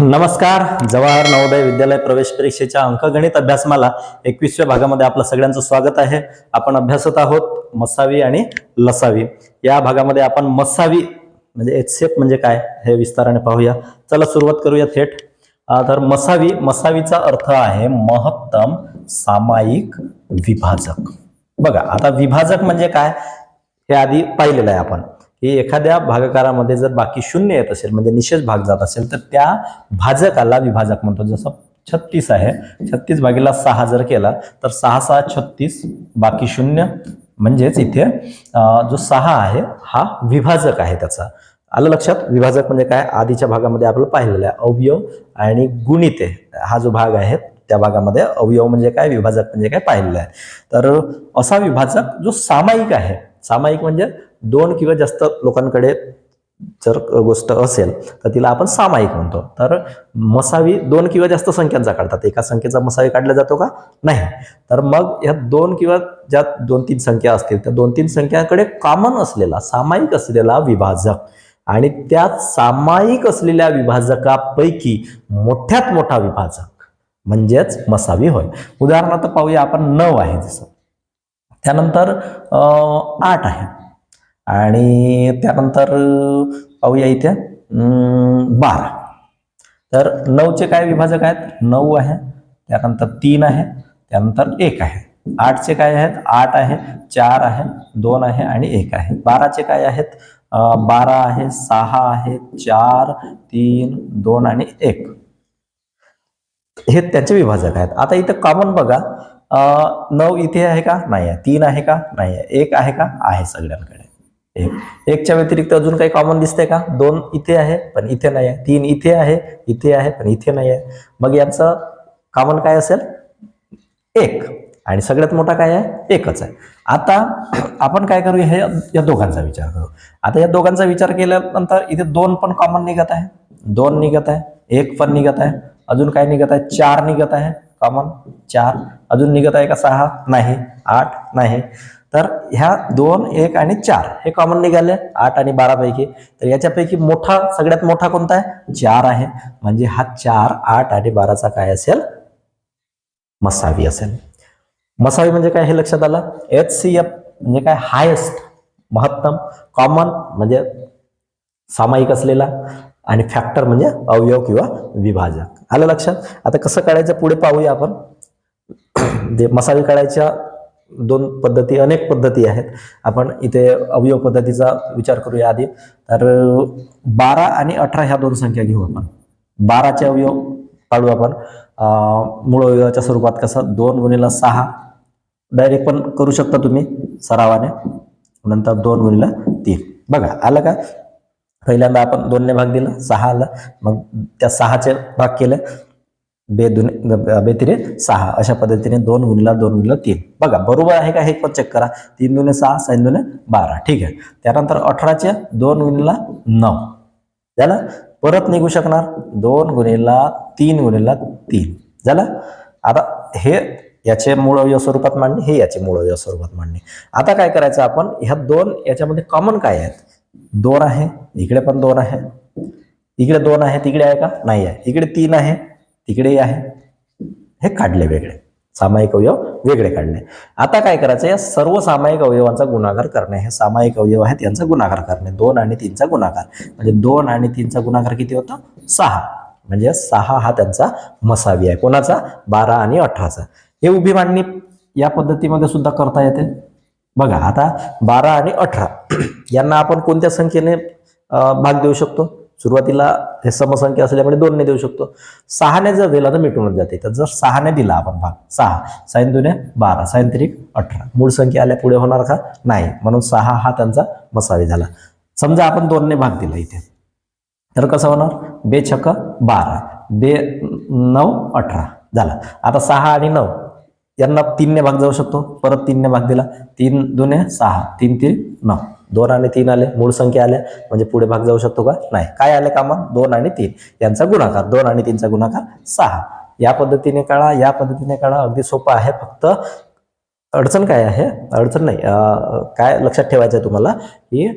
नमस्कार. जवाहर नवोदय विद्यालय प्रवेश परीक्षेच्या अंकगणित अभ्यासमाला एकवीसव्या भागामध्ये आपलं सगळ्यांचं स्वागत आहे. आपण अभ्यासत आहोत मसावी आणि लसावी. या भागामध्ये आपण मसावी म्हणजे एचसेप म्हणजे काय हे विस्ताराने पाहूया. चला सुरुवात करूया थेट. तर मसावी मसावीचा अर्थ आहे महत्तम सामायिक विभाजक. बघा आता विभाजक म्हणजे काय? हे आधी पाहिलेलं आहे आपण. की एखाद्या भागाकारामध्ये जर बाकी शून्य येत असेल म्हणजे निषेध भाग जात असेल तर त्या भाजकाला विभाजक म्हणतो. जसं छत्तीस आहे छत्तीस भागीला सहा जर केला तर सहा सहा छत्तीस बाकी शून्य म्हणजेच इथे जो सहा आहे हा विभाजक आहे त्याचा. आलं लक्षात? विभाजक म्हणजे काय? आधीच्या भागामध्ये आपलं पाहिलेलं आहे अवयव आणि गुणिते. हा जो भाग आहे त्या भागामध्ये अवयव म्हणजे काय? विभाजक म्हणजे काय? पाहिलेलं आहे. तर असा विभाजक जो सामायिक आहे. सामायिक म्हणजे दोन किंवा जास्त लोकांकडे जर गोष्ट असेल तर तिला आपण सामायिक म्हणतो. तर मसावी दोन किंवा जास्त संख्यांचा काढतात. एका संख्येचा मसावी काढला जातो का? नाही. तर मग ह्या दोन किंवा ज्या दोन तीन संख्या असतील त्या दोन तीन संख्यांकडे कॉमन असलेला सामायिक असलेला विभाजक. आणि त्या सामायिक असलेल्या विभाजकापैकी मोठ्यात मोठा विभाजक म्हणजेच मसावी होय. उदाहरणार्थ पाहूया आपण नऊ आहे जसं. त्यानंतर आठ आहे. आणि त्यानंतर पाहूया इथे बारा. तर नऊचे काय विभाजक आहेत? नऊ आहे त्यानंतर तीन आहे त्यानंतर एक आहे. आठचे काय आहेत? आठ आहे चार आहे दोन आहे आणि एक आहे. बाराचे काय आहेत? बारा आहे सहा आहे चार तीन दोन आणि एक. हे त्याचे विभाजक आहेत. आता इथं कॉमन बघा. नऊ इथे आहे का? नाही आहे. तीन आहे का? नाही आहे. एक आहे का? आहे सगळ्यांकडे. एक एकच्या व्यतिरिक्त अजून काही कॉमन दिसतंय का? दोन इथे आहे पण इथे नाही आहे तीन इथे आहे इथे आहे पण इथे नाही आहे मग यांचं कॉमन काय असेल? एक. आणि सगळ्यात मोठा काय आहे? एकच आहे. आता आपण काय करूया? हे या दोघांचा विचार करू. आता या दोघांचा विचार केल्यानंतर इथे दोन पण कॉमन निघत आहे. दोन निघत आहे एक पण निघत आहे. अजून काय निघत आहे? चार निघत आहे. कॉमन चार. अजून निघत आहे का? सहा. नाही. आठ. नाही. तर ह्या दोन एक आणि चार हे कॉमन निघाले आठ आणि बारापैकी. तर याच्यापैकी मोठा सगळ्यात मोठा कोणता आहे? चार आहे. म्हणजे हा चार आठ आणि बाराचा काय असेल? मसावी असेल. मसावी म्हणजे काय हे लक्षात आलं? एच सी एफ म्हणजे काय? हायेस्ट महत्तम कॉमन म्हणजे सामायिक असलेला आणि फॅक्टर म्हणजे अवयव किंवा विभाजक. आलं लक्षात? आता कसं काढायचं? पुढे पाहूया आपण. जे मसावी काढायच्या दोन पद्धती अनेक पद्धती आहेत. आपण इथे अवयव पद्धतीचा विचार करूया आधी. तर बारा आणि अठरा ह्या दोन संख्या घेऊ आपण. बाराचे अवयव काढू आपण. मूळ अवयवाच्या स्वरूपात कसं? दोन गुणिला सहा. डायरेक्ट पण करू शकता तुम्ही सरावाने. नंतर दोन गुणिला तीन. बघा आलं का? पहिल्यांदा आपण दोनने भाग दिला सहा आला. मग त्या सहाचे भाग केले. बेदुन बेतिरे सहा. अशा पद्धतीने दोन गुणला दोन गुणला तीन. बघा बरोबर आहे का? हे पण चेक करा. तीन दुने सहा साईन दुने बारा. ठीक आहे. त्यानंतर अठराचे दोन गुणला नऊ. झालं? परत निघू शकणार. दोन गुणेला तीन गुणेला तीन. झालं? आता हे याचे मूळ स्वरूपात मांडणे हे याचे मूळ स्वरूपात मांडणे. आता काय करायचं आपण? ह्या दोन याच्यामध्ये कॉमन काय आहेत? दोन आहे इकडे पण दोन आहे. इकडे दोन आहे तिकडे आहे का? नाही आहे. इकडे तीन आहे तिकडेही आहे. हे काढले वेगळे. सामायिक अवयव वेगळे काढले आता काय करायचं? या सर्व सामायिक अवयवांचा गुणाकार करणे. हे सामायिक अवयव आहेत यांचा गुणाकार करणे. दोन आणि तीनचा गुणाकार. म्हणजे दोन आणि तीनचा गुणाकार किती होता? सहा. म्हणजे सहा हा त्यांचा मसावी आहे. कोणाचा? बारा आणि अठराचा. हे उभी मांडणी या पद्धतीमध्ये सुद्धा करता येते. बघा आता बारा आणि अठरा. यांना आपण कोणत्या संख्येने भाग देऊ शकतो? सुरुवातीला हे समसंख्या असल्यामुळे दोनने देऊ शकतो. सहाने जर दिला तर मिटूनच जाते. तर जर सहाने दिला आपण भाग सहा साईन दुने बारा साईन त्रिक अठरा. मूळ संख्या आल्या पुढे होणार का? नाही. म्हणून सहा हा त्यांचा मसावी झाला. समजा आपण दोनने भाग दिला इथे. तर कसं होणार? बे छक्क बारा. बे नऊ अठरा. झाला. आता सहा आणि नऊ यांना तीनने भाग जाऊ शकतो. परत तीनने भाग दिला. तीन दुने सहा. तीन तीन नऊ. दोन आणि तीन आले मूळ संख्या आल्या म्हणजे पुढे भाग जाऊ शकतो का? नाही. काय आले कामा? दोन आणि तीन. यांचा गुणाकार दोन आणि तीनचा गुणाकार सहा. या पद्धतीने काढा या पद्धतीने काढा. अगदी सोपं आहे. फक्त अडचण काय आहे? अडचण नाही. काय लक्षात ठेवायचं आहे तुम्हाला? की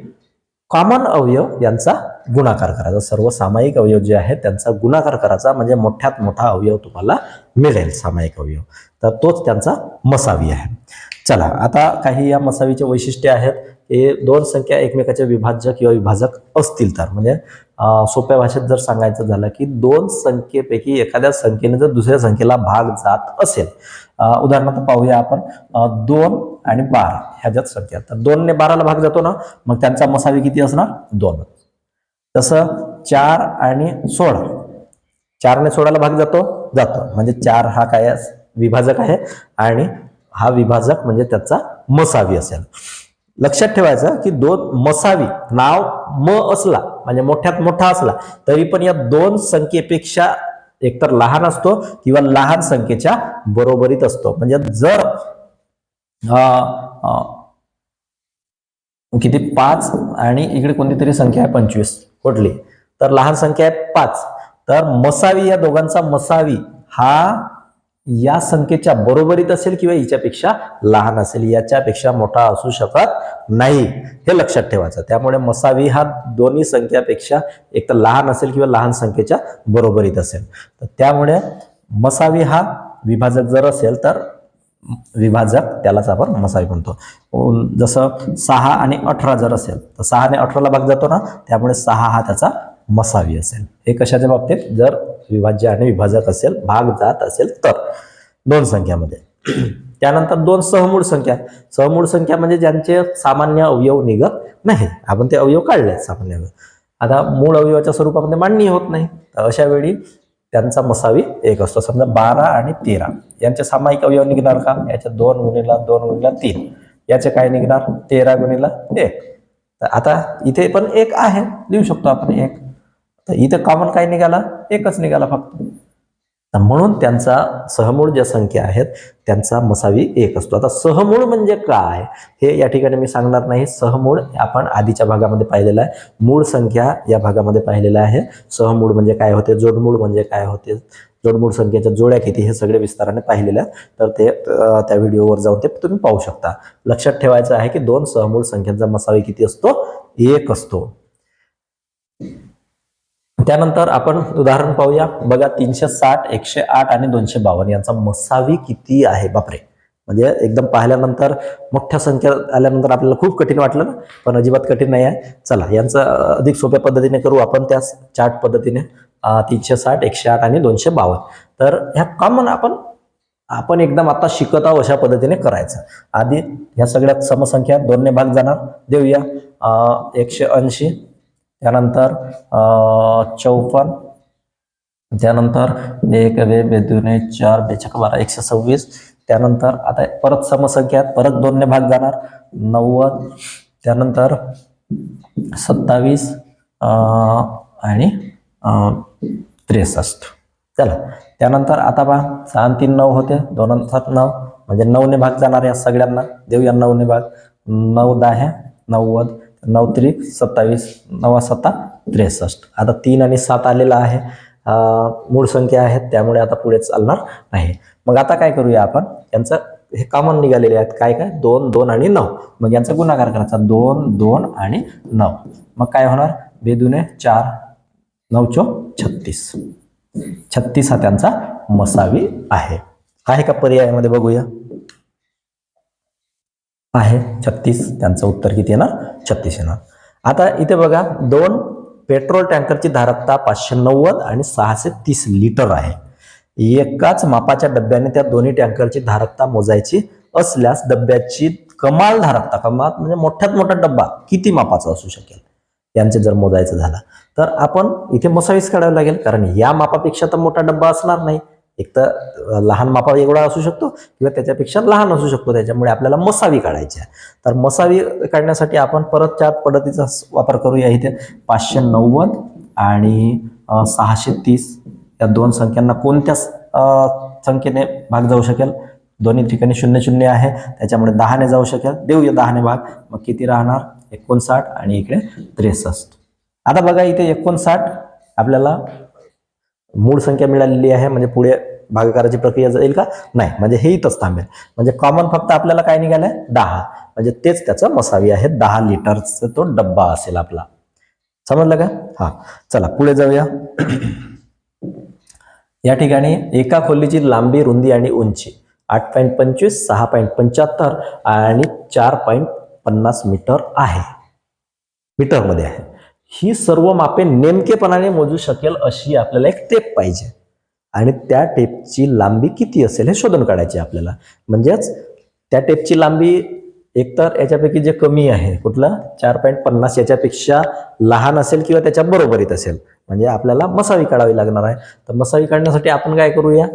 कॉमन अवयव यांचा गुणाकार करायचा सर्व सामायिक अवयव जे आहेत त्यांचा गुणाकार करायचा म्हणजे मोठ्यात मोठा अवयव तुम्हाला मिळेल सामायिक अवयव. तर तोच त्यांचा मसावी आहे. चला आता काही या मसावीचे वैशिष्ट्य आहेत. हे दोन संख्या एकमेकाचे विभाज्य किंवा विभाजक असतील तर. म्हणजे सोप्या भाषेत जर सांगायचं झालं की दोन संख्येपैकी एखाद्या संख्येने जर दुसऱ्या संख्येला भाग जात असेल उदाहरणार्थ पाहूया आपण दोन आणि बारा ह्या ज्यात संख्या तर दोनने बाराला भाग जातो ना मग त्यांचा मसावी किती असणार? दोन. तसं चार आणि सोळा. चारने सोळाला भाग जातो? जातो. म्हणजे चार हा काय विभाजक आहे आणि हा विभाजक म्हणजे त्याचा मसावी असेल. लक्षात ठेवायचं की दोन मसावी नाव म असला म्हणजे मोठ्यात मोठा असला तरी पण या दोन संख्येपेक्षा एकतर लहान असतो किंवा लहान संख्येच्या बरोबरीत असतो. म्हणजे जर किती? पाच आणि इकडे कोणती तरी संख्या आहे पंचवीस कुठली? तर लहान संख्या आहे पाच. तर मसावी या दोघांचा मसावी हा या संख्येच्या बरोबरीत असेल किंवा हिच्यापेक्षा लहान असेल याच्यापेक्षा मोठा असू शकत नाही हे लक्षात ठेवायचं. त्यामुळे मसावी हा दोन्ही संख्यापेक्षा एक तर लहान असेल किंवा लहान संख्येच्या बरोबरीत असेल. तर त्यामुळे मसावी हा विभाजक जर असेल तर विभाजक त्यालाच आपण मसावी म्हणतो. जसं सहा आणि अठरा जर असेल तर सहा आणि अठराला भाग जातो ना त्यामुळे सहा हा त्याचा मसावी असेल. हे कशाच्या बाबतीत? जर विभाज्य आणि विभाजक असेल भाग जात असेल तर. दोन संख्यामध्ये. त्यानंतर दोन सहमूळ संख्या. सहमूळ संख्या म्हणजे ज्यांचे सामान्य अवयव निघत नाही. आपण ते अवयव काढले सामान्य अवयव. आता मूळ अवयवाच्या स्वरूपामध्ये मांडणी होत नाही. तर अशा वेळी त्यांचा मसावी एक असतो. समजा बारा आणि तेरा. यांचे सामायिक अवयव निघणार का? याच्या दोन गुणीला दोन गुणीला तीन. याचे काय निघणार? तेरा गुणीला एक. तर आता इथे पण एक आहे. लिहू शकतो आपण एक. तर इथं कॉमन काय निघाला? एकच निघाला फक्त. तर म्हणून त्यांचा सहमूळ ज्या संख्या आहेत त्यांचा मसावी एक असतो. आता सहमूळ म्हणजे काय? हे या ठिकाणी मी सांगणार नाही. सहमूळ आपण आधीच्या भागामध्ये पाहिलेलं आहे. मूळ संख्या या भागामध्ये पाहिलेलं आहे. सहमूळ म्हणजे काय होते? जोडमूळ म्हणजे काय होते? जोडमूळ संख्येच्या जोड्या किती? हे सगळे विस्ताराने पाहिलेलं आहे. तर ते त्या व्हिडिओवर जाऊन ते तुम्ही पाहू शकता. लक्षात ठेवायचं आहे की दोन सहमूळ संख्यांचा मसावी किती असतो? एक असतो. त्यानंतर आपण उदाहरण पाहूया. बघा तीनशे साठ एकशे आठ आणि दोनशे बावन्न यांचा मसावी किती आहे? बापरे. म्हणजे एकदम पाहिल्यानंतर मोठ्या संख्या आल्यानंतर आपल्याला खूप कठीण वाटलं ना? पण अजिबात कठीण नाही आहे. चला यांचं अधिक सोप्या पद्धतीने करू आपण त्या चार्ट पद्धतीने. तीनशे साठ एकशे आठ आणि दोनशे बावन्न. तर ह्या कॉमन आपण आपण एकदम आता शिकत आहोत अशा पद्धतीने करायचं. आधी ह्या सगळ्यात समसंख्या दोनने भाग जाणार. देऊया. एकशे ऐंशी त्यानंतर चौपन्न त्यानंतर एक बे बेदुने चार बेचक बारा एकशे सव्वीस. त्यानंतर आता परत समसंख्या आहेत, परत दोनने भाग जाणार. नव्वद त्यानंतर सत्तावीस आणि त्रेसष्ट. चला त्यानंतर आता पहा सहा तीन नऊ होते. दोन सात नऊ. म्हणजे नऊने भाग जाणार या सगळ्यांना. देऊया नऊने भाग. नऊ दहा नव्वद नऊ त्रिक सत्तावीस नवा सत्ता त्रेसष्ट. आता तीन आणि सात आलेला आहे. मूळ संख्या आहेत त्यामुळे आता पुढे चालणार नाही मग आता काय करूया आपण? यांचं हे कॉमन निघालेले आहेत. काय काय? दोन दोन आणि नऊ. मग यांचा गुणाकार करायचा. दोन दोन आणि नऊ. मग काय होणार? बेदुने चार नऊ चौ छत्तीस. छत्तीस हा त्यांचा मसावी आहे. आहे का पर्यायामध्ये बघूया? आहे. छत्तीस. त्यांचं उत्तर किती येणार? छत्तीस येणार. आता इथे बघा दोन पेट्रोल टँकरची धारकता पाचशे नव्वद आणि सहाशे तीस लिटर आहे. एकाच मापाच्या डब्याने त्या दोन्ही टँकरची धारकता मोजायची असल्यास डब्याची कमाल धारकता कमाल म्हणजे मोठ्यात मोठा डब्बा किती मापाचा असू शकेल? यांचे जर मोजायचं झालं तर आपण इथे मसावीस काढावं लागेल कारण या मापापेक्षा तर मोठा डब्बा असणार नाही. एक तर लहान मापा एवढा असू शकतो किंवा त्याच्यापेक्षा लहान असू शकतो त्याच्यामुळे आपल्याला मसावी काढायची आहे. तर मसावी काढण्यासाठी आपण परत चार पद्धतीचा वापर करूया इथे. पाचशे नव्वद आणि सहाशे तीस. या दोन संख्यांना कोणत्या संख्येने भाग जाऊ शकेल? दोन्ही ठिकाणी शून्य शून्य आहे. त्याच्यामुळे दहाने जाऊ शकेल. देऊया दहाने भाग. मग किती राहणार? एकोणसाठ आणि इकडे त्रेसष्ट. आता बघा इथे एकोणसाठ आपल्याला मूळ संख्या मिळालेली आहे. म्हणजे पुढे भागाकाराची प्रक्रिया जाईल का? नाही. म्हणजे हे इथंच थांबेल. म्हणजे कॉमन फक्त आपल्याला काय निघालंय? दहा. म्हणजे तेच त्याचं मसावी आहे. दहा लिटरचा तो डब्बा असेल आपला. समजलं का? हा. चला पुढे जाऊया. या ठिकाणी एका खोलीची लांबी रुंदी आणि उंची. आठ पॉईंट पंचवीस सहा पॉईंट पंच्याहत्तर आणि चार पॉईंट पन्नास मीटर आहे. मीटरमध्ये आहे. ही सर्व मापे नेमकेपणाने मोजू शकेल अशी आपल्याला एक टेप पाहिजे. आणि त्या टेपची लांबी किती असेल हे शोधून काढायचे आपल्याला. म्हणजेच त्या टेपची लांबी एकतर याच्यापैकी जे कमी आहे कुठलं? चार पॉईंट पन्नास याच्यापेक्षा लहान असेल किंवा त्याच्या बरोबरीत असेल. म्हणजे आपल्याला मसावी काढावी लागणार आहे. तर मसावी काढण्यासाठी आपण काय करूया?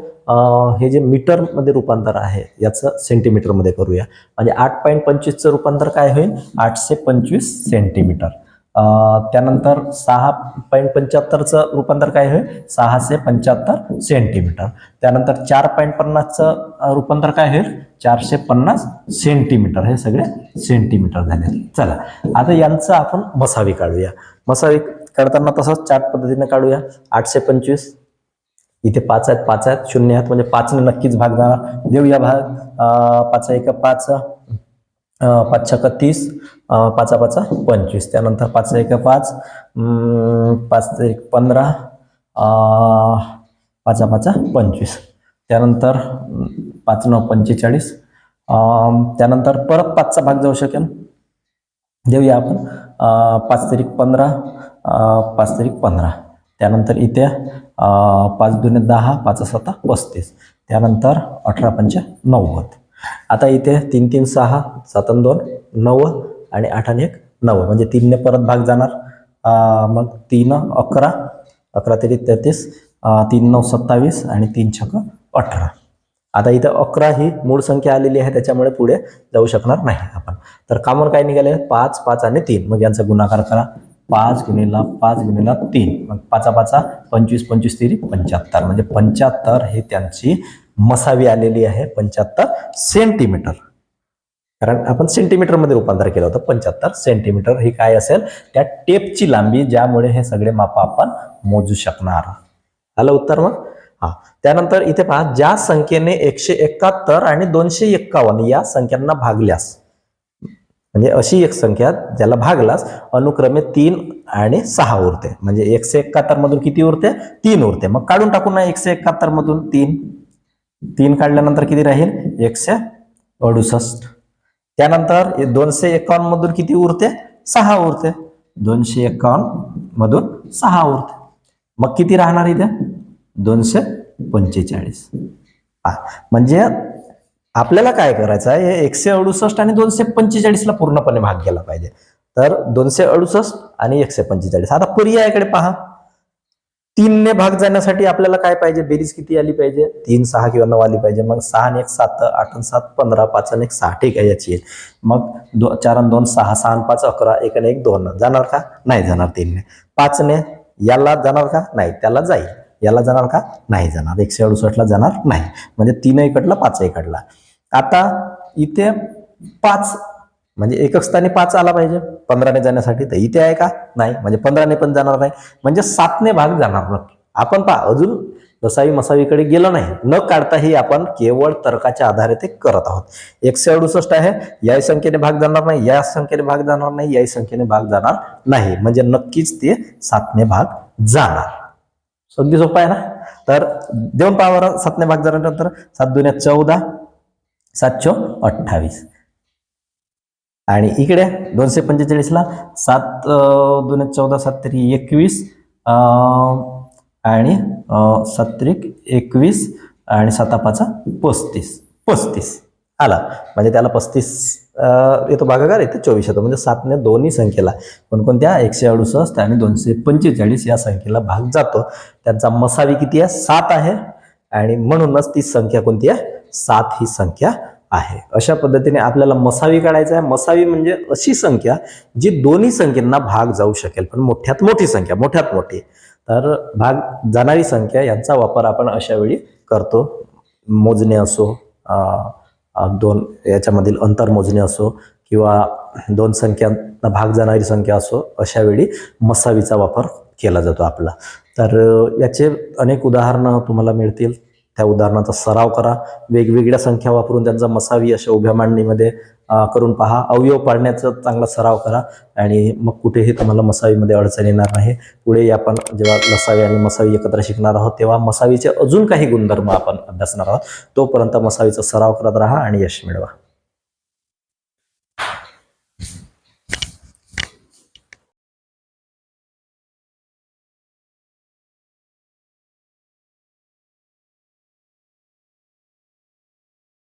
हे जे मीटरमध्ये रूपांतर आहे याचं सेंटीमीटरमध्ये करूया. म्हणजे आठ पॉईंट पंचवीसचं रूपांतर काय होईल? आठशे पंचवीस सेंटीमीटर त्यानंतर सहा पॉईंट पंच्याहत्तरचं रूपांतर काय होईल? सहाशे पंच्याहत्तर सेंटीमीटर त्यानंतर चार पॉईंट पन्नासचं रूपांतर काय होईल? चारशे पन्नास सेंटीमीटर हे सगळे सेंटीमीटर झाले. चला आता यांचं आपण मसावी काढूया. मसावी काढताना तसंच चार्ट पद्धतीने काढूया. आठशे पंचवीस इथे पाच आहेत पाच आहेत शून्य आहेत म्हणजे पाचने नक्कीच भाग जाणार. देऊया भाग. पाच एक पाच पाच छक तीस पाचा पाचा पंचवीस. त्यानंतर पाच एक पाच पाच एक पंधरा पाचा पाचा पंचवीस. त्यानंतर पाच नऊ पंचेचाळीस. त्यानंतर परत पाचचा भाग जाऊ शकेल देऊया आपण. पाच तारीख पंधरा पाच तारीख पंधरा. त्यानंतर इथे पाच दुने दहा पाच सत्ता पस्तीस. त्यानंतर अठरा पंच नव्वद. आता इथे तीन तीन सहा सात दोन नव्वद. आणि आठ आणि एक नव्वद म्हणजे तीनने परत भाग जाणार. मग तीन अकरा. अकरा तरी तेहतीस. तीन नऊ सत्तावीस. आणि तीन छक अठरा. आता इथं अकरा ही मूळ संख्या आलेली आहे. त्याच्यामुळे पुढे जाऊ शकणार नाही आपण. तर कामन काय निघाले? पाच पाच आणि तीन. मग यांचा गुणाकार करा. पाच गुणिला पाच गुणिला तीन. मग पाचा पाचा पंचवीस पंचवीस तिरी पंच्याहत्तर. म्हणजे पंच्याहत्तर हे त्यांची मसावी आलेली आहे. पंच्याहत्तर सेंटीमीटर. कारण आपण सेंटीमीटरमध्ये रूपांतर केलं होतं पंच्याहत्तर. सेंटीमीटर ही काय असेल? त्या टेपची लांबी ज्यामुळे हे सगळे माप आपण मोजू शकणार. आलं उत्तर मग? हा. त्यानंतर इथे पहा ज्या संख्येने एकशे एकाहत्तर आणि दोनशे एक्कावन्न या संख्यांना भागल्यास म्हणजे अशी एक संख्या ज्याला भागलास अनुक्रमे तीन आणि सहा उरते. म्हणजे एकशे एकाहत्तर मधून किती उरते? तीन उरते. मग काढून टाकू ना एकशे एकाहत्तर मधून तीन. तीन काढल्यानंतर किती राहील? एकशे अडुसष्ट. त्यानंतर हे दोनशे एकावन्न मधून किती उरते? सहा उरते. दोनशे एकावन्न मधून सहा उरते. मग किती राहणार इथे? दोनशे पंचेचाळीस. हा, म्हणजे आपल्याला काय करायचं आहे? हे एकशे अडुसष्ट आणि दोनशे पंचेचाळीसला पूर्णपणे भाग गेला पाहिजे. तर दोनशे अडुसष्ट आणि एकशे पंचेचाळीस. आता पर्यायाकडे पहा. तीनने भाग जाण्यासाठी आपल्याला काय पाहिजे? बेरीज किती आली पाहिजे? तीन सहा किंवा नऊ आली पाहिजे. मग सहा आणि एक सात आठ सात पंधरा पाच आणि एक सहा. ठीक आहे याची येईल. मग दो चार आणि दोन सहा सहा आणि पाच अकरा एक आणि एक दोन. जाणार का? नाही जाणार तीनने. पाचने याला जाणार का? नाही. त्याला जाईल. याला जाणार का? नाही जाणार. एकशे अडुसष्टला जाणार नाही. म्हणजे तीनही इकडला पाचही इकडला आता इथे पाच म्हणजे एकक स्थानी पाच आला पाहिजे. पंधराने जाण्यासाठी तर इथे आहे का? नाही. म्हणजे पंधराने पण जाणार नाही. म्हणजे सातने भाग जाणार नक्की. आपण पहा अजून लसावी मसावीकडे गेलो नाही. न काढताही आपण केवळ तर्काच्या आधारे ते करत आहोत. एकशे अडुसष्ट आहे. याही संख्येने भाग जाणार नाही. या संख्येने भाग जाणार नाही. याही संख्येने भाग जाणार नाही. म्हणजे नक्कीच ते सातने भाग जाणार. अगदी सोपं आहे ना? तर देऊन पावर सातने भाग झाल्यानंतर सात दुन्या चौदा सातशे अठ्ठावीस. आणि इकडे दोनशे पंचेचाळीसला सात दोन चौदा सात तरी एकवीस आणि अं, सात एकवीस आणि साता पाचा पस्तीस पस्तीस. आला. म्हणजे त्याला पस्तीस येतो भागाकार येतो चोवीस येतो. म्हणजे सातने दोन्ही संख्येला कोणकोणत्या? एकशे अडुसष्ट आणि दोनशे पंचेचाळीस या संख्येला भाग जातो. त्यांचा मसावी किती आहे? सात आहे. आणि म्हणूनच ती संख्या कोणती आहे? सात ही संख्या आहे. अशा पद्धतीने आपल्याला मसावी काढायचं आहे. मसावी म्हणजे अशी संख्या जी दोन्ही संख्यांना भाग जाऊ शकेल. पण मोठ्यात मोठी संख्या मोठ्यात मोठी. तर भाग जाणारी संख्या यांचा वापर आपण अशा वेळी करतो. मोजणे असो दोन याच्यामधील अंतर मोजणे असो किंवा दोन संख्यांना भाग जाणारी संख्या असो अशा वेळी मसावीचा वापर केला जातो आपला. तर याचे अनेक उदाहरणं तुम्हाला मिळतील. त्या उदाहरणाचा सराव करा. वेगवेगळ्या संख्या वापरून त्यांचा मसावी अशा उभ्या मांडणीमध्ये करून पहा. अवयव पाडण्याचा चांगला सराव करा आणि मग कुठेही तुम्हाला मसावीमध्ये अडचण येणार नाही. पुढे आपण जेव्हा लसावी आणि मसावी एकत्र शिकणार आहोत तेव्हा मसावीचे अजून काही गुणधर्म आपण अभ्यासणार आहोत. तोपर्यंत मसावीचा सराव करत राहा आणि यश मिळवा.